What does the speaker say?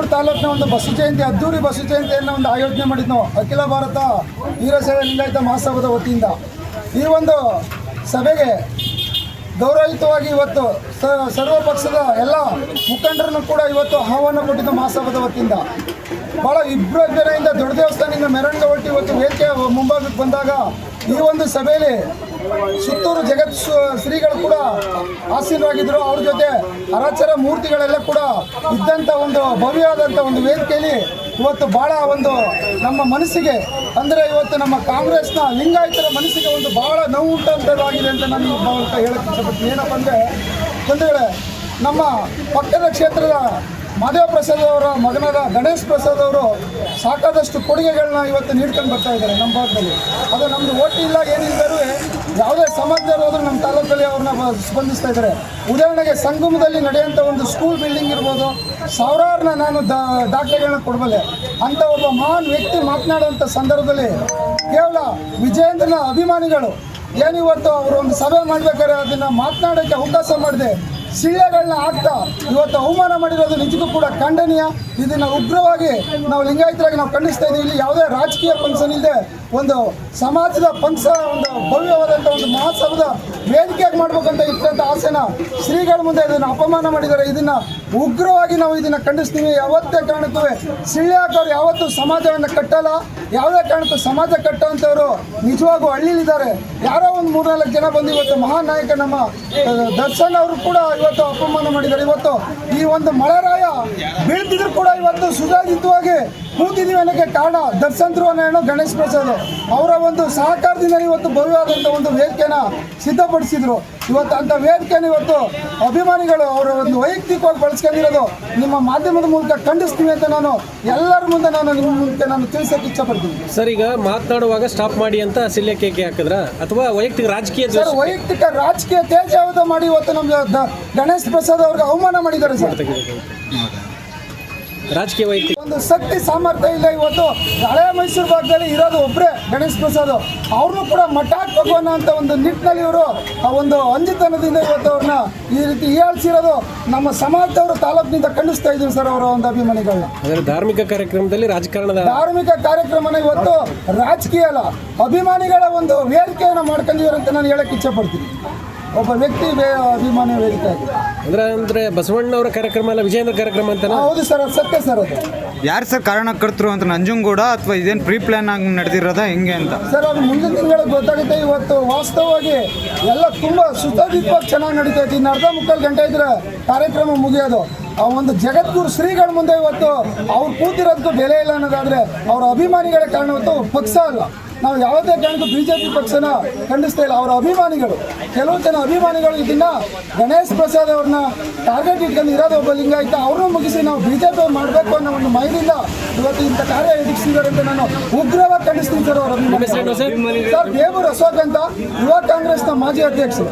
ನಂಜನಗೂಡು ತಾಲೂಕಿನ ಒಂದು ಬಸವ ಜಯಂತಿ, ಅದ್ದೂರಿ ಬಸವ ಜಯಂತಿಯನ್ನು ಒಂದು ಆಯೋಜನೆ ಮಾಡಿದ್ದು ಅಖಿಲ ಭಾರತ ವೀರಶೈವ ಲಿಂಗಾಯತ ಮಹಾಸಭಾದ ವತಿಯಿಂದ. ಈ ಒಂದು ಸಭೆಗೆ ಗೌರವಯುತವಾಗಿ ಇವತ್ತು ಸರ್ವ ಪಕ್ಷದ ಎಲ್ಲ ಮುಖಂಡರನ್ನು ಕೂಡ ಇವತ್ತು ಆಹ್ವಾನ ಕೊಟ್ಟಿದ್ದು ಮಹಾಸಭಾದ ವತಿಯಿಂದ. ಭಾಳ ವಿಭ್ರಜನೆಯಿಂದ ದೊಡ್ಡ ದೇವಸ್ಥಾನದಿಂದ ಮೆರವಣಿಗೆ ಹೊಟ್ಟು ಇವತ್ತು ವೇದಿಕೆ ಮುಂಭಾಗಕ್ಕೆ ಬಂದಾಗ ಈ ಒಂದು ಸಭೆಯಲ್ಲಿ ಸುತ್ತೂರು ಜಗತ್ ಶ್ರೀಗಳು ಕೂಡ ಆಸೀನರಾಗಿದ್ದರು ಅವ್ರ ಜೊತೆ ಅರಾಚರ ಮೂರ್ತಿಗಳೆಲ್ಲ ಕೂಡ ಇದ್ದಂಥ ಒಂದು ಭವ್ಯವಾದಂಥ ಒಂದು ವೇದಿಕೆಯಲ್ಲಿ ಇವತ್ತು ಭಾಳ ಒಂದು ನಮ್ಮ ಮನಸ್ಸಿಗೆ, ಅಂದರೆ ಇವತ್ತು ನಮ್ಮ ಕಾಂಗ್ರೆಸ್ನ ಲಿಂಗಾಯತರ ಮನಸ್ಸಿಗೆ ಒಂದು ಭಾಳ ನೋವು ಉಂಟಂಥದ್ದಾಗಿದೆ ಅಂತ ನಾನು ಹೇಳಕ್ಕೆ ಇಷ್ಟಪಡ್ತೀನಿ. ಏನಪ್ಪ ಅಂದರೆ, ಬಂಧುಗಳೇ, ನಮ್ಮ ಪಕ್ಕದ ಕ್ಷೇತ್ರದ ಮಾದೇವ ಪ್ರಸಾದ್ ಅವರ ಮಗನಾದ ಗಣೇಶ್ ಪ್ರಸಾದ್ ಅವರು ಸಾಕಾದಷ್ಟು ಕೊಡುಗೆಗಳನ್ನ ಇವತ್ತು ನೀಡ್ಕೊಂಡು ಬರ್ತಾ ಇದ್ದಾರೆ ನಮ್ಮ ಭಾಗದಲ್ಲಿ. ಅದು ನಮ್ಮದು ಓಟಿ ಇಲ್ಲ ಏನಿಲ್ಲರೂ ಯಾವುದೇ ಸಮಾಜದಲ್ಲಿ ಹೋದ್ರೂ ನಮ್ಮ ತಾಲೂಕಲ್ಲಿ ಅವ್ರನ್ನ ಸ್ಪಂದಿಸ್ತಾ ಇದ್ದಾರೆ. ಉದಾಹರಣೆಗೆ ಸಂಗಮದಲ್ಲಿ ನಡೆಯುವಂಥ ಒಂದು ಸ್ಕೂಲ್ ಬಿಲ್ಡಿಂಗ್ ಇರ್ಬೋದು ಸಾವಿರಾರನ್ನ ನಾನು ದಾ ದಾಖಲೆಗಳನ್ನ ಕೊಡಬಲ್ಲೆ. ಅಂಥ ಒಬ್ಬ ಮಹಾನ್ ವ್ಯಕ್ತಿ ಮಾತನಾಡುವಂಥ ಸಂದರ್ಭದಲ್ಲಿ ಕೇವಲ ವಿಜಯೇಂದ್ರನ ಅಭಿಮಾನಿಗಳು ಏನಿವತ್ತು ಅವರು ಒಂದು ಸಭೆ ಮಾಡಬೇಕಾದ್ರೆ ಅದನ್ನು ಮಾತನಾಡೋಕ್ಕೆ ಅವಕಾಶ ಮಾಡಿದೆ. ಸಿಳ್ಳೆಗಳನ್ನ ಹಾಕ್ತಾ ಇವತ್ತು ಅವಮಾನ ಮಾಡಿರೋದು ನಿಜಕ್ಕೂ ಕೂಡ ಖಂಡನೀಯ. ಇದನ್ನ ಉಗ್ರವಾಗಿ ನಾವು ಲಿಂಗಾಯತರಾಗಿ ನಾವು ಖಂಡಿಸ್ತಾ ಇದ್ದೀವಿ ಇಲ್ಲಿ ಯಾವುದೇ ರಾಜಕೀಯ ಫಂಕ್ಷನ್ ಇಲ್ಲದೆ ಒಂದು ಸಮಾಜದ ಪಂಕ್ಷ ಒಂದು ಭವ್ಯವಾದಂಥ ಒಂದು ಮಹೋತ್ಸವದ ವೇದಿಕೆಯಾಗಿ ಮಾಡ್ಬೇಕಂತ ಇಟ್ಟಂಥ ಆಸೆನ ಶ್ರೀಗಳ ಮುಂದೆ ಇದನ್ನು ಅಪಮಾನ ಮಾಡಿದ್ದಾರೆ. ಇದನ್ನ ಉಗ್ರವಾಗಿ ನಾವು ಇದನ್ನ ಖಂಡಿಸ್ತೀವಿ. ಯಾವತ್ತೇ ಕಾರಣಕ್ಕೂ ಸಿಳ್ಯಾಕವ್ರು ಯಾವತ್ತೂ ಸಮಾಜವನ್ನು ಕಟ್ಟಲ್ಲ. ಯಾವುದೇ ಕಾರಣಕ್ಕೂ ಸಮಾಜ ಕಟ್ಟುವಂಥವ್ರು ನಿಜವಾಗೂ ಹಳ್ಳಿಲಿದ್ದಾರೆ ಯಾರೋ ಒಂದು ಮೂರ್ನಾಲ್ಕು ಜನ ಬಂದು ಇವತ್ತು ಮಹಾನ್ ನಾಯಕ ನಮ್ಮ ದರ್ಶನ್ ಅವರು ಕೂಡ ಇವತ್ತು ಅಪಮಾನ ಮಾಡಿದ್ದಾರೆ. ಇವತ್ತು ಈ ಒಂದು ಮಳೆರಾಯ ಬೀಳ್ತಿದ್ರು ಕೂಡ ಇವತ್ತು ಸುಧಾರಿತವಾಗಿ ಕೂತಿದ್ದೀವಿ ಅನ್ನೋಕ್ಕೆ ಕಾರಣ ದರ್ಶನ್ ನಾಯಣ ಗಣೇಶ್ ಪ್ರಸಾದ್ ಅವರ. ಒಂದು ಸಹಕಾರದಿಂದ ಇವತ್ತು ಭವ್ಯವಾದಂಥ ಒಂದು ವೇದಿಕೆನ ಸಿದ್ಧಪಡಿಸಿದ್ರು. ಇವತ್ತು ಅಂಥ ವೇದಿಕೆನ ಇವತ್ತು ಅಭಿಮಾನಿಗಳು ಅವರ ಒಂದು ವೈಯಕ್ತಿಕವಾಗಿ ಬಳಸ್ಕೊಂಡಿರೋದು ನಿಮ್ಮ ಮಾಧ್ಯಮದ ಮೂಲಕ ಖಂಡಿಸ್ತೀವಿ ಅಂತ ನಾನು ಎಲ್ಲರ ಮುಂದೆ ನಾನು ನಿಮ್ಮ ಮುಂದೆ ನಾನು ತಿಳಿಸೋಕೆ ಇಚ್ಛಪಡ್ತೀನಿ ಸರ್ ಈಗ ಮಾತನಾಡುವಾಗ ಸ್ಟಾಪ್ ಮಾಡಿ ಅಂತ ಸಿಲ್ಲೆ ಕೇಕೆ ಹಾಕಿದ್ರ? ಅಥವಾ ವೈಯಕ್ತಿಕ ರಾಜಕೀಯ ಸರ್ ವೈಯಕ್ತಿಕ ರಾಜಕೀಯ ತೇಜಾವಧ ಮಾಡಿ ಇವತ್ತು ನಮ್ಮ ಗಣೇಶ್ ಪ್ರಸಾದ್ ಅವ್ರಿಗೆ ಅವಮಾನ ಮಾಡಿದ್ದಾರೆ ಸರ್. ರಾಜಕೀಯ ವೈಯಕ್ತಿಕ ಒಂದು ಶಕ್ತಿ ಸಾಮರ್ಥ್ಯ ಇಲ್ಲ ಇವತ್ತು. ಹಳೆ ಮೈಸೂರು ಭಾಗದಲ್ಲಿ ಇರೋದು ಒಬ್ಬರೇ ಗಣೇಶ್ ಪ್ರಸಾದ್. ಅವ್ರನ್ನೂ ಕೂಡ ಮಠ ಹಾಕ್ಬೇಕು ಅನ್ನೋ ಒಂದು ನಿಟ್ಟಿನಲ್ಲಿ ಇವರು ಆ ಒಂದು ಅಂಜಿತನದಿಂದ ಇವತ್ತು ಅವ್ರನ್ನ ಈ ರೀತಿ ಹೀಯಾಳಿಸಿರೋದು ನಮ್ಮ ಸಮಾಜದವರು ತಾಲೂಕಿನಿಂದ ಖಂಡಿಸ್ತಾ ಇದ್ದೀವಿ ಸರ್ ಅವರ ಒಂದು ಅಭಿಮಾನಿಗಳನ್ನ. ಧಾರ್ಮಿಕ ಕಾರ್ಯಕ್ರಮದಲ್ಲಿ ರಾಜಕಾರಣದ ಧಾರ್ಮಿಕ ಕಾರ್ಯಕ್ರಮನ ಇವತ್ತು ರಾಜಕೀಯ ಅಲ್ಲ ಅಭಿಮಾನಿಗಳ ಒಂದು ವೇದಿಕೆಯನ್ನು ಮಾಡ್ಕೊಂಡಿದ್ದಾರೆ ಅಂತ ನಾನು ಹೇಳಕ್ಕೆ ಇಚ್ಛಪಡ್ತೀನಿ ಒಬ್ಬ ವ್ಯಕ್ತಿ ಅಭಿಮಾನ ವೇದಿಕೆ ಅಂದ್ರೆ ಅಂದ್ರೆ ಬಸವಣ್ಣವರ ಕಾರ್ಯಕ್ರಮ ಅಲ್ಲ ವಿಜಯೇಂದ್ರ ಕಾರ್ಯಕ್ರಮ ಅಂತ ಹೌದು ಸರ್ ಅದು ಸತ್ಯ ಸರ್ ಅದು. ಯಾರು ಸರ್ ಕಾರಣಕರ್ತರು ಅಂತ ನಂಜುಂಗೂಡ ಅಥವಾ ಇದೇನು ಪ್ರೀ ಪ್ಲಾನ್ ಆಗಿ ನಡೆದಿರೋದಾ ಹೆಂಗೆ ಅಂತ? ಸರ್ ಅದು ಮುಂದಿನ ತಿಂಗಳಿಗೆ ಗೊತ್ತಾಗುತ್ತೆ. ಇವತ್ತು ವಾಸ್ತವವಾಗಿ ಎಲ್ಲ ತುಂಬ ಸುಸಜ್ಜಿತವಾಗಿ ಚೆನ್ನಾಗಿ ನಡೀತಾ ಇತ್ತು ಇನ್ನು ಅರ್ಧ ಮುಕ್ಕಾಲು ಗಂಟೆ ಇದ್ರೆ ಕಾರ್ಯಕ್ರಮ ಮುಗಿಯೋದು. ಆ ಒಂದು ಜಗದ್ಗುರು ಶ್ರೀಗಳ ಮುಂದೆ ಇವತ್ತು ಅವ್ರು ಕೂತಿರೋದಕ್ಕೂ ಬೆಲೆ ಇಲ್ಲ ಅನ್ನೋದಾದ್ರೆ ಅವರ ಅಭಿಮಾನಿಗಳ ಕಾರಣ ಇವತ್ತು ಪಕ್ಷ ಅಲ್ಲ. ನಾವು ಯಾವುದೇ ಕಾರಣಕ್ಕೂ ಬಿಜೆಪಿ ಜೆ ಪಿ ಪಕ್ಷನ ಖಂಡಿಸ್ತಾ ಇಲ್ಲ. ಅವರ ಅಭಿಮಾನಿಗಳು ಕೆಲವು ಜನ ಅಭಿಮಾನಿಗಳು ಇದನ್ನ ಗಣೇಶ್ ಪ್ರಸಾದ್ ಅವ್ರನ್ನ ಟಾರ್ಗೆಟ್ ಇಟ್ಕೊಂಡು ಇರೋದು ಒಬ್ಬ ಲಿಂಗಾಯಿತ ಅವ್ರನ್ನ ಮುಗಿಸಿ ನಾವು ಬಿ ಜೆ ಪಿ ಮಾಡಬೇಕು ಅನ್ನೋ ಒಂದು ಮೈಲಿಂದ ಇವತ್ತು ಇಂಥ ಕಾರ್ಯ ಎದುರಿಸಿದ್ದಾರೆ ಅಂತ ನಾನು ಉಗ್ರವಾಗಿ ಖಂಡಿಸ್ತೀನಿ ಸರ್ ಅವರ ಅಭಿಮಾನಿ ಸರ್? ದೇವರು ಅಶೋಕ್ ಅಂತ ಯುವ ಕಾಂಗ್ರೆಸ್ನ ಮಾಜಿ ಅಧ್ಯಕ್ಷರು.